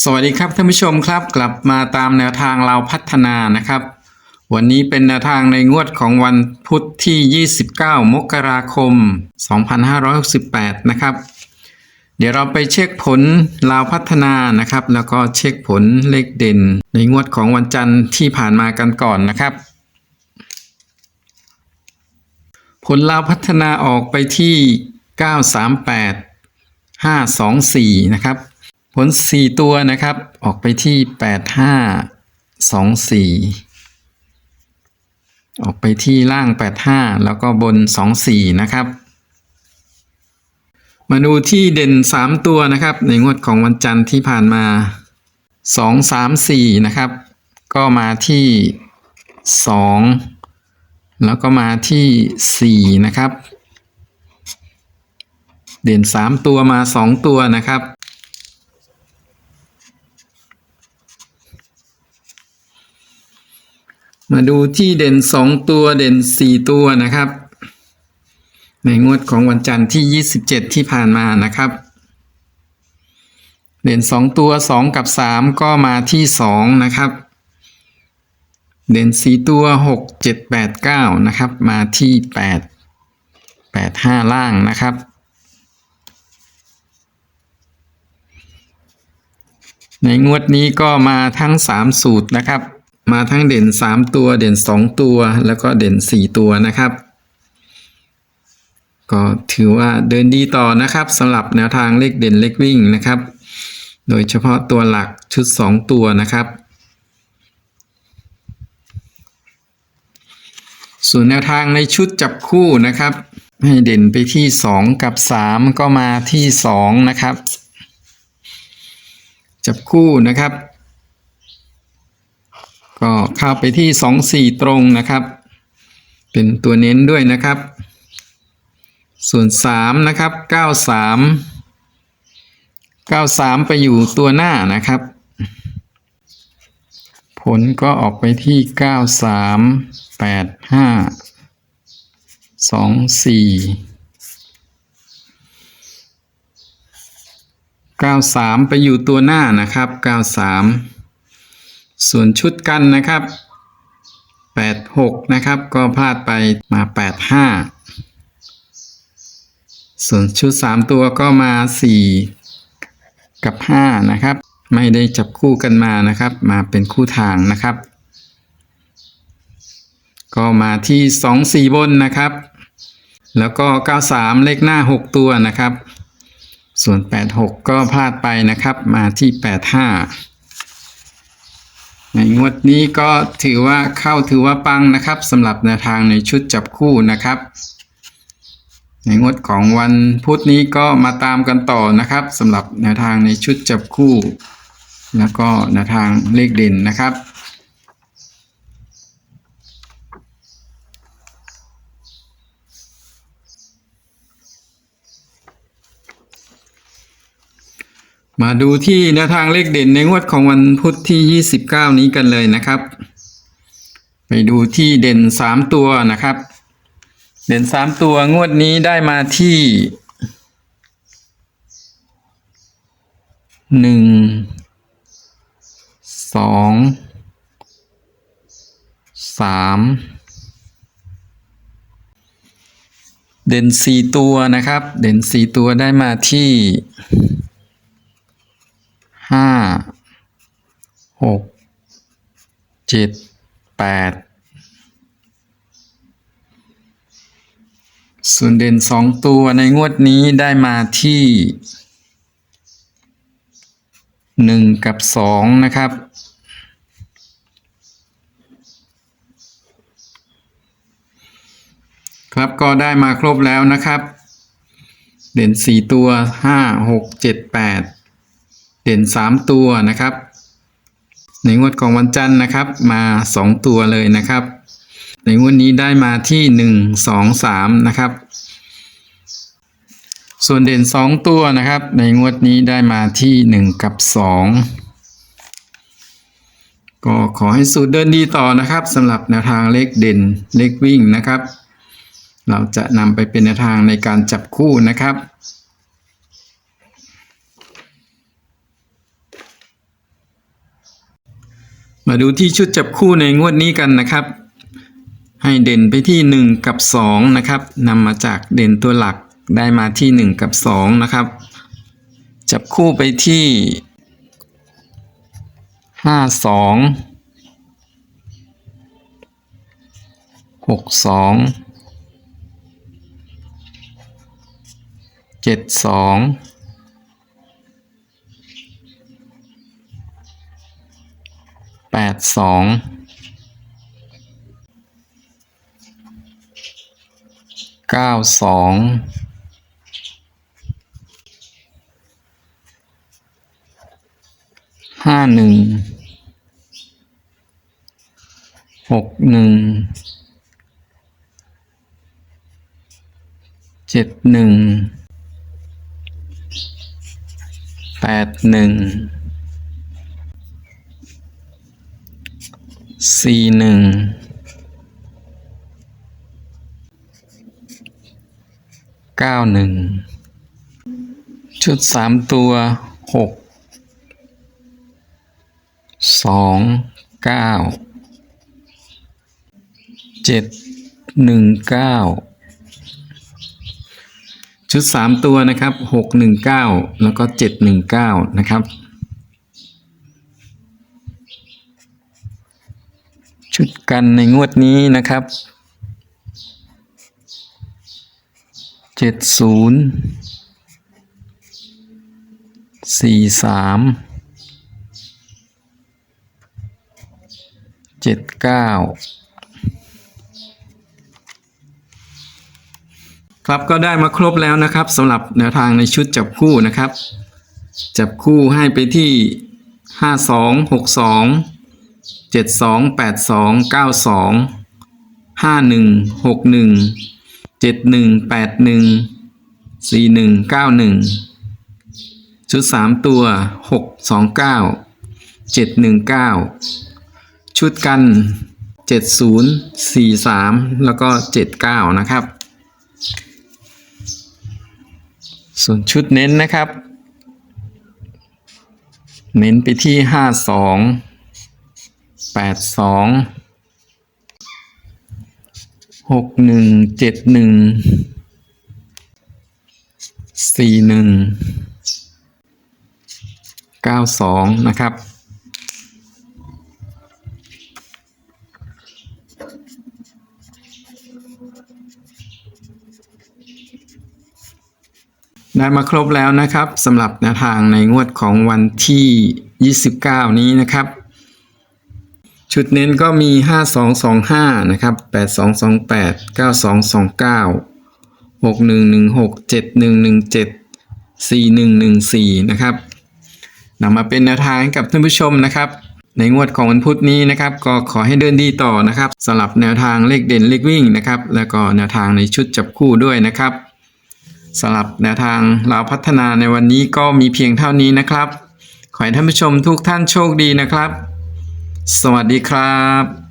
สวัสดีครับท่านผู้ชมครับ กลับมาตามแนวทางเราพัฒนานะครับ วันนี้เป็นแนวทางในงวดของวันพุธที่ 29 มกราคม 2568 นะครับ เดี๋ยวเราไปเช็คผลลาวพัฒนานะครับ แล้วก็เช็คผลเลขเด่น ในงวดของวันจันทร์ที่ผ่านมากันก่อนนะครับ ผลลาวพัฒนาออกไปที่ 938 524 นะครับ ผล 4 ตัวนะครับ ออกไปที่ 85 24 ออกไปที่ล่าง 85 แล้วก็บน 24 นะครับ มาดูที่เด่น 3 ตัวนะครับ ในงวดของวันจันทร์ที่ผ่านมา 2 3 4 นะครับ ก็มาที่ 2 แล้วก็มาที่ 4 นะครับ เด่น 3 ตัวมา 2 ตัวนะครับ มาดูที่เด่น 2 ตัวเด่น 4 ตัวนะครับ ในงวดของวันจันทร์ที่ 27 ที่ผ่านมานะครับ เด่น 2 ตัว 2 กับ 3 ก็มาที่ 2 นะครับ เด่น 4 ตัว 6 7 8 9 นะครับ มาที่ 8 8 5 ล่างนะครับในงวดนี้ก็มาทั้ง 3 สูตรนะครับ มาทั้งเด่น 3 ตัวเด่น 2 ตัว แล้วก็เด่น 4 ตัวนะครับ ก็ถือว่าเดินดีต่อนะครับสำหรับแนวทางเลขเด่นเลขวิ่งนะครับ โดยเฉพาะตัวหลักชุด 2 ตัวนะครับ ส่วนแนวทางในชุดจับคู่นะครับ ให้เด่นไปที่ 2 กับ 3 ก็มาที่ 2 นะครับ จับคู่นะครับ ก็เข้าไปที่สองสี่ตรงนะครับ เป็นตัวเน้นด้วยนะครับ ส่วนสามนะครับเก้าสามเก้าสามไปอยู่ตัวหน้านะครับ ผลก็ออกไปที่เก้าสามแปดห้าสองสี่เก้าสามไปอยู่ตัวหน้านะครับเก้าสาม ส่วนชุดกันนะครับ 86 นะครับ ก็พลาดไปมา 85 ส่วนชุด 3 ตัวก็มา 4 กับ 5 นะครับ ไม่ได้จับคู่กันมานะครับ มาเป็นคู่ทางนะครับ ก็มาที่ 2 4 บนนะครับ แล้วก็ 93 เลขหน้า 6 ตัวนะครับ ส่วน 86 ก็พลาดไปนะครับ มาที่ 85 ในงวดนี้ก็ถือว่าเข้าถือว่าปังนะครับสำหรับแนวทางในชุดจับคู่นะครับ ในงวดของวันพุธนี้ก็มาตามกันต่อนะครับสำหรับแนวทางในชุดจับคู่ แล้วก็แนวทางเลขเด่นนะครับ มาดูที่แนวทางเลขเด่นในงวดของวันพุธที่ 29 นี้กันเลยนะครับ ไปดูที่เด่น 3 ตัวนะครับ เด่น 3 ตัวงวดนี้ได้มาที่หนึ่งสองสามเด่นสี่ตัวนะครับ เด่นสี่ตัวได้มาที่ ห้าหกเจ็ดแปดส่วนเด่นสองตัวในงวดนี้ได้มาที่หนึ่งกับสองนะครับ ครับก็ได้มาครบแล้วนะครับ เด่นสี่ตัวห้าหกเจ็ดแปด เด่นสามตัวนะครับ ในงวดของวันจันทร์นะครับ มาสองตัวเลยนะครับ ในงวดนี้ได้มาที่หนึ่งสองสามนะครับ ส่วนเด่นสองตัวนะครับ ในงวดนี้ได้มาที่หนึ่งกับสองก็ขอให้สูตรเดินดีต่อนะครับสำหรับแนวทางเลขเด่นเลขวิ่งนะครับ เราจะนำไปเป็นแนวทางในการจับคู่นะครับ มาดูที่ชุดจับคู่ในงวดนี้กันนะครับ ให้เด่นไปที่ 1 กับ 2 นะครับนำมาจากเด่นตัวหลักได้มาที่ 1 กับ 2 นะครับ จับคู่ไปที่ 52 62 72 สองเก้าสองห้าหนึ่งหกหนึ่งเจ็ดหนึ่งแปดหนึ่ง สี่หนึ่งเก้าหนึ่งชุดสามตัวหกสองเก้าเจ็ดหนึ่งเก้าชุดสามตัวนะครับหกหนึ่งเก้าแล้วก็เจ็ดหนึ่งเก้านะครับ ชุดกันในงวดนี้นะครับเจ็ดศูนย์สี่สามเจ็ดเก้าครับก็ได้มาครบแล้วนะครับสำหรับแนวทางในชุดจับคู่นะครับ จับคู่ให้ไปที่ห้าสองหกสอง เจ็ดสองแปดสองเก้าสองห้าหนึ่งหกหนึ่งเจ็ดหนึ่งแปดหนึ่งสี่หนึ่งเก้าหนึ่งชุดสามตัวหกสองเก้าเจ็ดหนึ่งเก้าชุดกันเจ็ดศูนย์สี่สามแล้วก็เจ็ดเก้านะครับ ส่วนชุดเน้นนะครับ เน้นไปที่ห้าสอง แปดสองหกหนึ่งเจ็ดหนึ่งสี่หนึ่งเก้าสองนะครับ ได้มาครบแล้วนะครับสำหรับแนวทางในงวดของวันที่ 29 นี้นะครับ ชุดเน้นก็มี 5225 นะครับ 8228 9229 6116 7117 4114 นะครับนำมาเป็นแนวทางให้กับท่านผู้ชมนะครับ ในงวดของวันพุธนี้นะครับ ก็ขอให้เดินดีต่อนะครับสำหรับแนวทางเลขเด่นเลขวิ่งนะครับ แล้วก็แนวทางในชุดจับคู่ด้วยนะครับสำหรับแนวทางเราพัฒนาในวันนี้ก็มีเพียงเท่านี้นะครับ ขอให้ท่านผู้ชมทุกท่านโชคดีนะครับ สวัสดีครับ